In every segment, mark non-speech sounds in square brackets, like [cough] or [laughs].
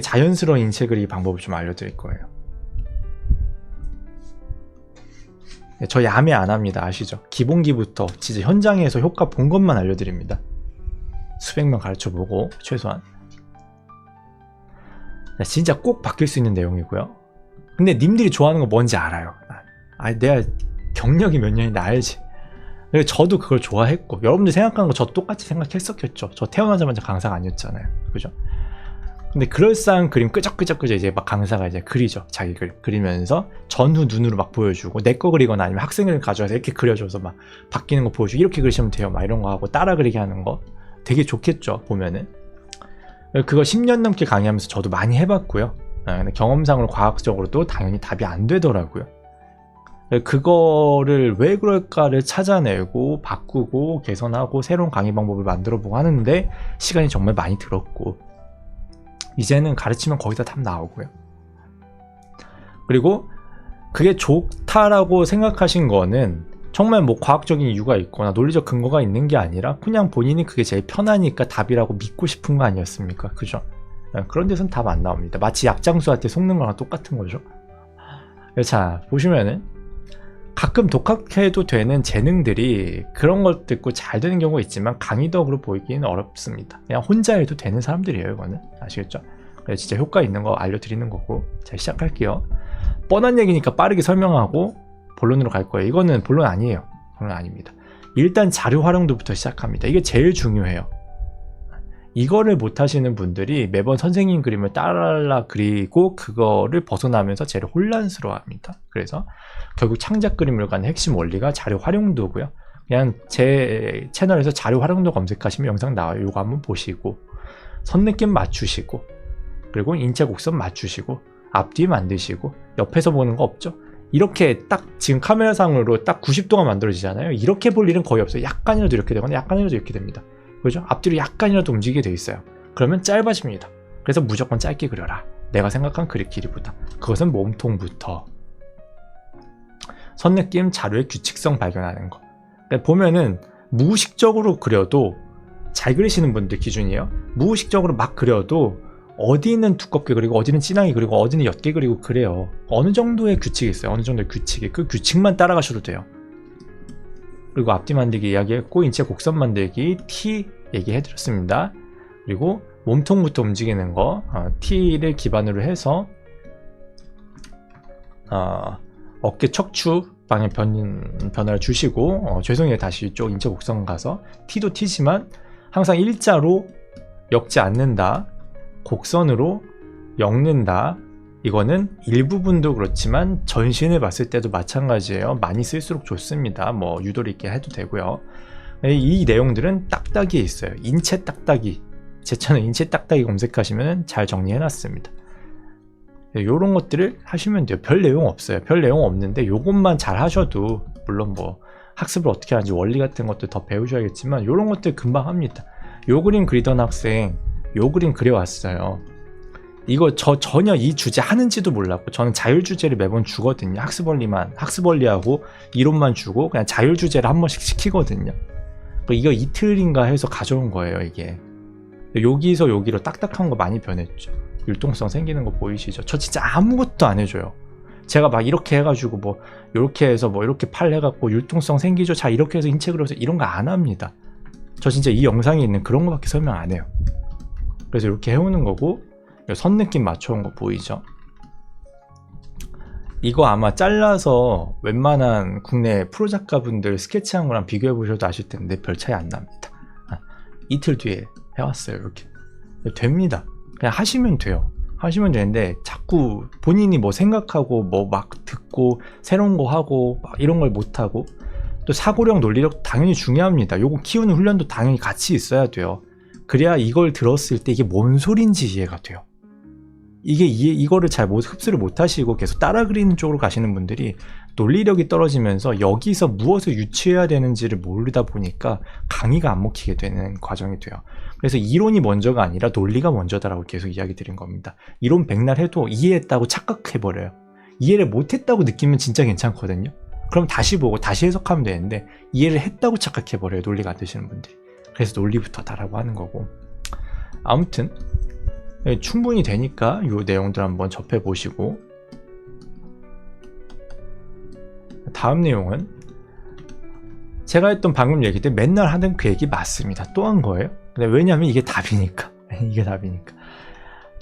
자연스러운 인체 그리기 방법을 좀 알려드릴 거예요. 네, 저 야매 안 합니다. 아시죠? 기본기부터 진짜 현장에서 효과 본 것만 알려드립니다. 수백 명 가르쳐 보고 최소한. 네, 진짜 꼭 바뀔 수 있는 내용이고요. 근데 님들이 좋아하는 거 뭔지 알아요. 아, 내가 경력이 몇 년인데 알지. 저도 그걸 좋아했고 여러분들 생각하는 거 저 똑같이 생각했었겠죠. 저 태어나자마자 강사가 아니었잖아요. 그죠? 근데 그럴싸한 그림 끄적끄적끄적 이제 막 강사가 이제 그리죠. 자기 글 그리면서 전후 눈으로 막 보여주고 내 거 그리거나 아니면 학생을 가져와서 이렇게 그려줘서 막 바뀌는 거 보여주고 이렇게 그리시면 돼요. 막 이런 거 하고 따라 그리게 하는 거 되게 좋겠죠. 보면은 그거 10년 넘게 강의하면서 저도 많이 해봤고요. 아, 근데 경험상으로 과학적으로도 당연히 답이 안 되더라고요. 그거를 왜 그럴까를 찾아내고 바꾸고 개선하고 새로운 강의 방법을 만들어 보고 하는데 시간이 정말 많이 들었고 이제는 가르치면 거기다 답 나오고요. 그리고 그게 좋다라고 생각하신 거는 정말 뭐 과학적인 이유가 있거나 논리적 근거가 있는 게 아니라 그냥 본인이 그게 제일 편하니까 답이라고 믿고 싶은 거 아니었습니까? 그죠? 네, 그런 데선 답 안 나옵니다. 마치 약장수한테 속는 거랑 똑같은 거죠. 자, 보시면은 가끔 독학해도 되는 재능들이 그런 것 듣고 잘 되는 경우가 있지만 강의덕으로 보이기는 어렵습니다. 그냥 혼자 해도 되는 사람들이에요, 이거는. 아시겠죠? 그래서 진짜 효과 있는 거 알려드리는 거고. 자, 시작할게요. 뻔한 얘기니까 빠르게 설명하고 본론으로 갈 거예요. 이거는 본론 아니에요. 본론 아닙니다. 일단 자료 활용도부터 시작합니다. 이게 제일 중요해요. 이거를 못 하시는 분들이 매번 선생님 그림을 따라 그리고 그거를 벗어나면서 제일 혼란스러워 합니다. 그래서 결국 창작 그림을 가는 핵심 원리가 자료 활용도고요. 그냥 제 채널에서 자료 활용도 검색하시면 영상 나와요. 이거 한번 보시고 선느낌 맞추시고 그리고 인체 곡선 맞추시고 앞뒤 만드시고 옆에서 보는 거 없죠? 이렇게 딱 지금 카메라상으로 딱 90도가 만들어지잖아요. 이렇게 볼 일은 거의 없어요. 약간이라도 이렇게 되거나 약간이라도 이렇게 됩니다. 그죠? 앞뒤로 약간이라도 움직이게 돼 있어요. 그러면 짧아집니다. 그래서 무조건 짧게 그려라. 내가 생각한 그립 길이보다. 그것은 몸통부터. 선 느낌 자료의 규칙성 발견하는 거. 그러니까 보면은 무의식적으로 그려도 잘 그리시는 분들 기준이에요. 무의식적으로 막 그려도 어디는 두껍게 그리고 어디는 진하게 그리고 어디는 옅게 그리고 그래요. 어느 정도의 규칙이 있어요. 어느 정도의 규칙이. 그 규칙만 따라가셔도 돼요. 그리고 앞뒤 만들기 이야기했고 인체 곡선 만들기 T 얘기해드렸습니다. 그리고 몸통부터 움직이는 거 어, T를 기반으로 해서 어, 어깨 척추 방향 변, 변화를 주시고 어, 죄송해요. 다시 이쪽 인체 곡선 가서 T도 T지만 항상 일자로 엮지 않는다. 곡선으로 엮는다 이거는 일부분도 그렇지만 전신을 봤을 때도 마찬가지예요. 많이 쓸수록 좋습니다. 뭐 유도리 있게 해도 되고요. 이 내용들은 딱딱이에 있어요. 인체 딱딱이. 제 채널 인체 딱딱이 검색하시면 잘 정리해놨습니다. 이런 것들을 하시면 돼요. 별 내용 없어요. 별 내용 없는데 이것만 잘 하셔도 물론 뭐 학습을 어떻게 하는지 원리 같은 것도 더 배우셔야겠지만 이런 것들 금방 합니다. 요 그림 그리던 학생 요 그림 그려왔어요. 이거 저 전혀 이 주제 하는지도 몰랐고 저는 자율 주제를 매번 주거든요. 학습원리만 학습원리하고 이론만 주고 그냥 자율 주제를 한 번씩 시키거든요. 이거 이틀인가 해서 가져온 거예요 이게. 여기서 여기로 딱딱한 거 많이 변했죠. 율동성 생기는 거 보이시죠? 저 진짜 아무것도 안 해줘요. 제가 막 이렇게 해가지고 뭐 이렇게 해서 뭐 이렇게 팔 해갖고 율동성 생기죠. 자 이렇게 해서 인체 그려서 이런 거 안 합니다. 저 진짜 이 영상에 있는 그런 거밖에 설명 안 해요. 그래서 이렇게 해오는 거고 선 느낌 맞춰온 거 보이죠? 이거 아마 잘라서 웬만한 국내 프로 작가분들 스케치한 거랑 비교해 보셔도 아실 텐데 별 차이 안 납니다. 아, 이틀 뒤에 해왔어요 이렇게 됩니다. 그냥 하시면 돼요. 하시면 되는데 자꾸 본인이 뭐 생각하고 뭐 막 듣고 새로운 거 하고 이런 걸 못 하고 또 사고력 논리력 당연히 중요합니다. 요거 키우는 훈련도 당연히 같이 있어야 돼요. 그래야 이걸 들었을 때 이게 뭔 소린지 이해가 돼요. 이게 이, 이거를 잘 못, 흡수를 못 하시고 계속 따라 그리는 쪽으로 가시는 분들이 논리력이 떨어지면서 여기서 무엇을 유추해야 되는지를 모르다 보니까 강의가 안 먹히게 되는 과정이 돼요. 그래서 이론이 먼저가 아니라 논리가 먼저다라고 계속 이야기 드린 겁니다. 이론 백날 해도 이해했다고 착각해버려요. 이해를 못했다고 느끼면 진짜 괜찮거든요. 그럼 다시 보고 다시 해석하면 되는데 이해를 했다고 착각해버려요. 논리가 안 되시는 분들이. 그래서 논리부터 다라고 하는 거고. 아무튼 예, 충분히 되니까 이 내용들 한번 접해 보시고 다음 내용은 제가 했던 방금 얘기 때 맨날 하는 그 얘기 맞습니다. 또 한 거예요. 왜냐하면 이게 답이니까. [laughs] 이게 답이니까.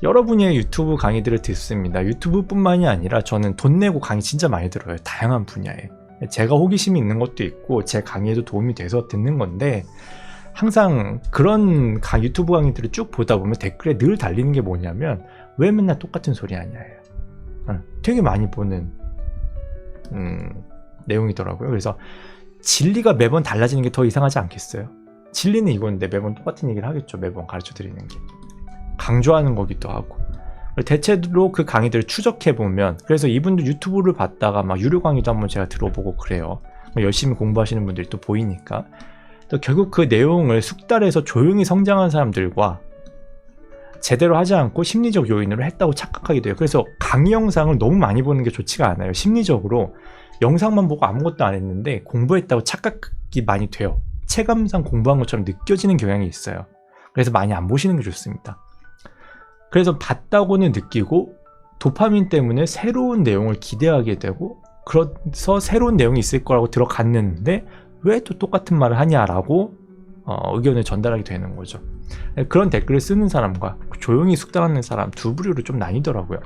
여러 분야의 유튜브 강의들을 듣습니다. 유튜브뿐만이 아니라 저는 돈 내고 강의 진짜 많이 들어요. 다양한 분야에. 제가 호기심이 있는 것도 있고 제 강의에도 도움이 돼서 듣는 건데 항상 그런 강 유튜브 강의들을 쭉 보다 보면 댓글에 늘 달리는 게 뭐냐면 왜 맨날 똑같은 소리 하냐예요. 어, 되게 많이 보는 음, 내용이더라고요. 그래서 진리가 매번 달라지는 게 더 이상하지 않겠어요? 진리는 이건데 매번 똑같은 얘기를 하겠죠. 매번 가르쳐 드리는 게. 강조하는 거기도 하고. 대체로 그 강의들을 추적해 보면 그래서 이분들 유튜브를 봤다가 막 유료 강의도 한번 제가 들어보고 그래요. 뭐 열심히 공부하시는 분들이 또 보이니까. 또 결국 그 내용을 숙달해서 조용히 성장한 사람들과 제대로 하지 않고 심리적 요인으로 했다고 착각하게 돼요. 그래서 강의 영상을 너무 많이 보는 게 좋지가 않아요. 심리적으로 영상만 보고 아무것도 안 했는데 공부했다고 착각이 많이 돼요. 체감상 공부한 것처럼 느껴지는 경향이 있어요. 그래서 많이 안 보시는 게 좋습니다. 그래서 봤다고는 느끼고 도파민 때문에 새로운 내용을 기대하게 되고 그래서 새로운 내용이 있을 거라고 들어갔는데 왜 또 똑같은 말을 하냐라고 어, 의견을 전달하게 되는 거죠. 그런 댓글을 쓰는 사람과 조용히 숙달하는 사람 두 부류로 좀 나뉘더라고요.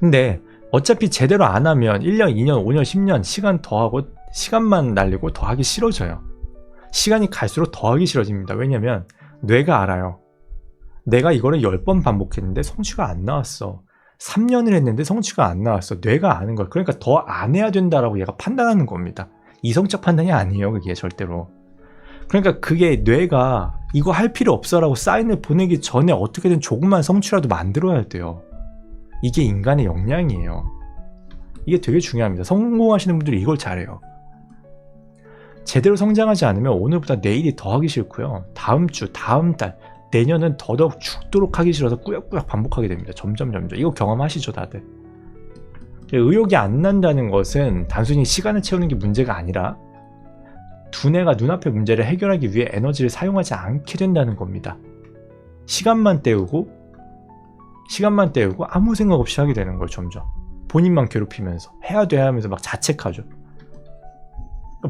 근데 어차피 제대로 안 하면 1년, 2년, 5년, 10년 시간 더하고 시간만 날리고 더 하기 싫어져요. 시간이 갈수록 더 하기 싫어집니다. 왜냐면 뇌가 알아요. 내가 이거를 10번 반복했는데 성취가 안 나왔어. 3년을 했는데 성취가 안 나왔어. 뇌가 아는 걸. 그러니까 더 안 해야 된다라고 얘가 판단하는 겁니다. 이성적 판단이 아니에요. 그게 절대로. 그러니까 그게 뇌가 이거 할 필요 없어라고 사인을 보내기 전에 어떻게든 조그만 성취라도 만들어야 돼요. 이게 인간의 역량이에요. 이게 되게 중요합니다. 성공하시는 분들이 이걸 잘해요. 제대로 성장하지 않으면 오늘보다 내일이 더 하기 싫고요. 다음 주, 다음 달, 내년은 더더욱 죽도록 하기 싫어서 꾸역꾸역 반복하게 됩니다. 점점 점점. 이거 경험하시죠, 다들. 의욕이 안 난다는 것은 단순히 시간을 채우는 게 문제가 아니라 두뇌가 눈앞의 문제를 해결하기 위해 에너지를 사용하지 않게 된다는 겁니다. 시간만 때우고 시간만 때우고 아무 생각 없이 하게 되는 걸 점점 본인만 괴롭히면서 해야 돼 하면서 막 자책하죠.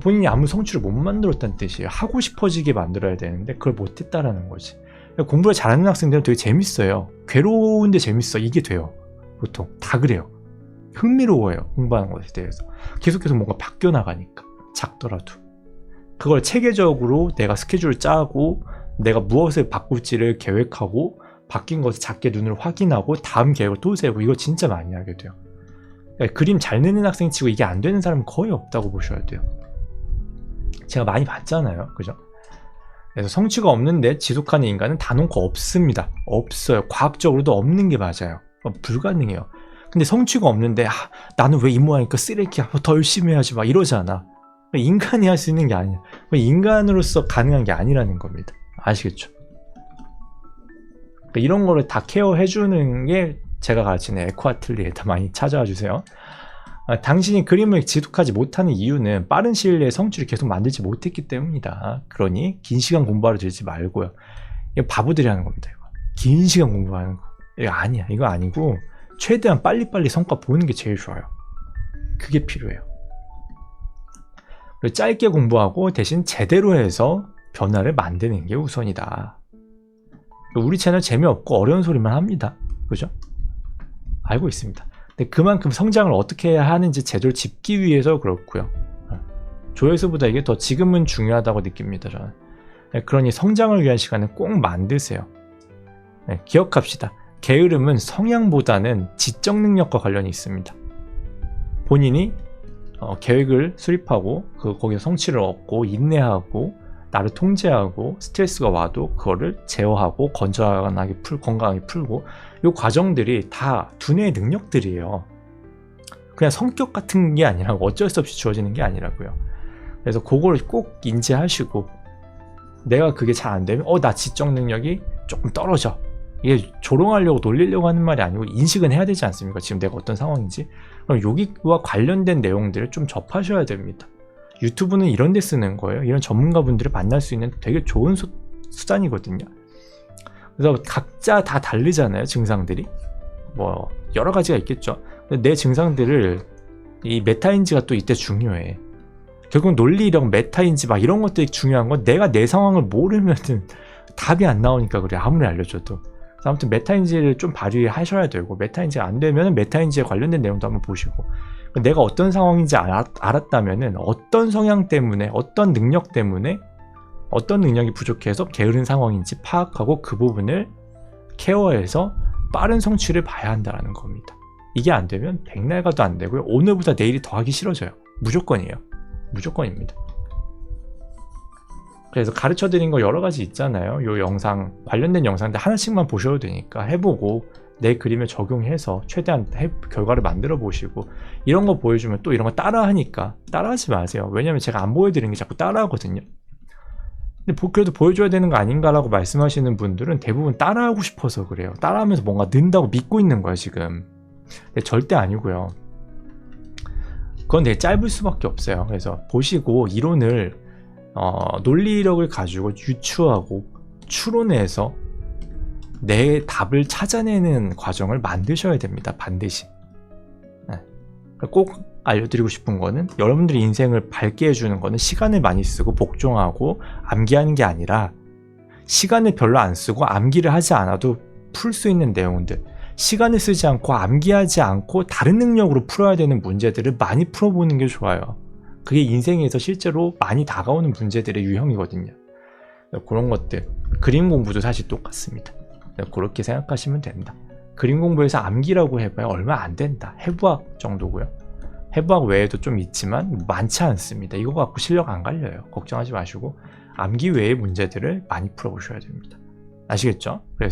본인이 아무 성취를 못 만들었다는 뜻이에요. 하고 싶어지게 만들어야 되는데 그걸 못했다라는 거지. 공부를 잘하는 학생들은 되게 재밌어요. 괴로운데 재밌어. 이게 돼요. 보통 다 그래요. 흥미로워요. 공부하는 것에 대해서. 계속해서 뭔가 바뀌어 나가니까. 작더라도. 그걸 체계적으로 내가 스케줄을 짜고 내가 무엇을 바꿀지를 계획하고 바뀐 것을 작게 눈으로 확인하고 다음 계획을 또 세우고 이거 진짜 많이 하게 돼요. 그러니까 그림 잘 내는 학생 치고 이게 안 되는 사람은 거의 없다고 보셔야 돼요. 제가 많이 봤잖아요. 그죠? 그래서 성취가 없는데 지속하는 인간은 단언코 없습니다. 없어요. 과학적으로도 없는 게 맞아요. 어, 불가능해요. 근데 성취가 없는데 아, 나는 왜 이 모양이니까 쓰레기야. 더 열심히 해야지 막 이러잖아. 인간이 할 수 있는 게 아니야. 인간으로서 가능한 게 아니라는 겁니다. 아시겠죠? 그러니까 이런 거를 다 케어해 주는 게 제가 가르치는 에코아틀리에다 많이 찾아와 주세요. 아, 당신이 그림을 지속하지 못하는 이유는 빠른 시일 내에 성취를 계속 만들지 못했기 때문이다. 그러니 긴 시간 공부하러 들지 말고요. 이거 바보들이 하는 겁니다. 이거. 긴 시간 공부하는 거. 이거 아니야. 이거 아니고 최대한 빨리빨리 성과 보는 게 제일 좋아요. 그게 필요해요. 짧게 공부하고 대신 제대로 해서 변화를 만드는 게 우선이다. 우리 채널 재미없고 어려운 소리만 합니다. 그죠? 알고 있습니다. 근데 그만큼 성장을 어떻게 해야 하는지 제대로 짚기 위해서 그렇고요. 조회수보다 이게 더 지금은 중요하다고 느낍니다. 저는. 네, 그러니 성장을 위한 시간을 꼭 만드세요. 네, 기억합시다. 게으름은 성향보다는 지적 능력과 관련이 있습니다. 본인이 어, 계획을 수립하고 그 거기서 성취를 얻고 인내하고 나를 통제하고 스트레스가 와도 그거를 제어하고 건전하게 풀 건강하게 풀고 이 과정들이 다 두뇌의 능력들이에요. 그냥 성격 같은 게 아니라 어쩔 수 없이 주어지는 게 아니라고요. 그래서 그거를 꼭 인지하시고 내가 그게 잘 안 되면 어 나 지적 능력이 조금 떨어져 이게 조롱하려고 놀리려고 하는 말이 아니고 인식은 해야 되지 않습니까? 지금 내가 어떤 상황인지. 그럼 여기와 관련된 내용들을 좀 접하셔야 됩니다. 유튜브는 이런 데 쓰는 거예요. 이런 전문가분들을 만날 수 있는 되게 좋은 수, 수단이거든요. 그래서 각자 다 다르잖아요 증상들이 뭐 여러 가지가 있겠죠 내 증상들을 이 메타인지가 또 이때 중요해 결국 논리력 메타인지 막 이런 것들이 중요한 건 내가 내 상황을 모르면은 [laughs] 답이 안 나오니까 그래 아무리 알려줘도 아무튼 메타인지를 좀 발휘하셔야 되고 메타인지가 안 되면 메타인지에 관련된 내용도 한번 보시고 내가 어떤 상황인지 알았, 알았다면은 어떤 성향 때문에 어떤 능력 때문에 어떤 능력이 부족해서 게으른 상황인지 파악하고 그 부분을 케어해서 빠른 성취를 봐야 한다는 겁니다. 이게 안 되면 백날 가도 안 되고요. 오늘보다 내일이 더 하기 싫어져요. 무조건이에요. 무조건입니다. 그래서 가르쳐 드린 거 여러 가지 있잖아요. 요 영상 관련된 영상들 하나씩만 보셔도 되니까 해보고 내 그림에 적용해서 최대한 해- 결과를 만들어 보시고 이런 거 보여주면 또 이런 거 따라 하니까 따라 하지 마세요. 왜냐면 제가 안 보여드리는 게 자꾸 따라 하거든요. 근데 보- 그래도 보여줘야 되는 거 아닌가라고 말씀하시는 분들은 대부분 따라하고 싶어서 그래요. 따라하면서 뭔가 는다고 믿고 있는 거야 지금. 근데 절대 아니고요. 그건 되게 짧을 수밖에 없어요. 그래서 보시고 이론을 어, 논리력을 가지고 유추하고 추론해서 내 답을 찾아내는 과정을 만드셔야 됩니다. 반드시. 네. 꼭 알려드리고 싶은 거는 여러분들이 인생을 밝게 해주는 거는 시간을 많이 쓰고 복종하고 암기하는 게 아니라 시간을 별로 안 쓰고 암기를 하지 않아도 풀 수 있는 내용들 시간을 쓰지 않고 암기하지 않고 다른 능력으로 풀어야 되는 문제들을 많이 풀어보는 게 좋아요. 그게 인생에서 실제로 많이 다가오는 문제들의 유형이거든요. 그런 것들 그림 공부도 사실 똑같습니다. 그렇게 생각하시면 된다. 그림 공부에서 암기라고 해봐야 얼마 안 된다. 해부학 정도고요. 해부학 외에도 좀 있지만 많지 않습니다. 이거 갖고 실력 안 갈려요. 걱정하지 마시고 암기 외의 문제들을 많이 풀어보셔야 됩니다. 아시겠죠? 그래서